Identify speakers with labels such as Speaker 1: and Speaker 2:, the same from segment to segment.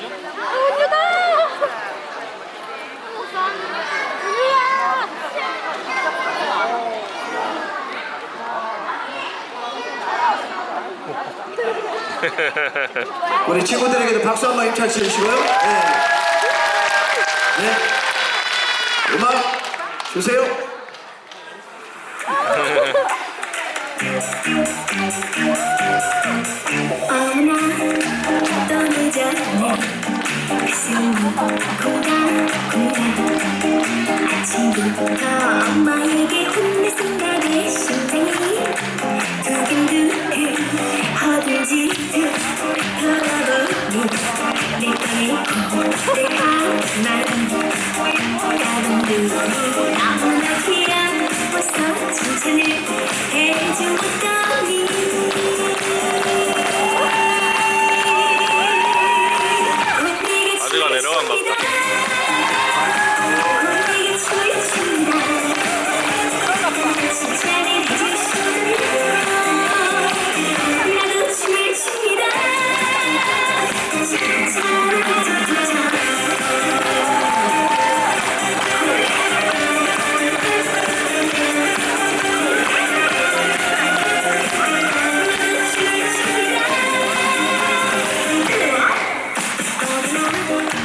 Speaker 1: 우리 친구들에게도 박수 한번 임찬치 해주시고요. 네. 네. 음악 주세요.
Speaker 2: 아재가 내려간다.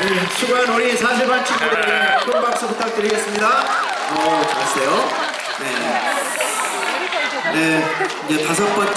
Speaker 3: 네,
Speaker 1: 수고한 우리 40반 친구들 큰 박수 부탁드리겠습니다. 어, 잘했어요. 네. 네, 이제 다섯 번째.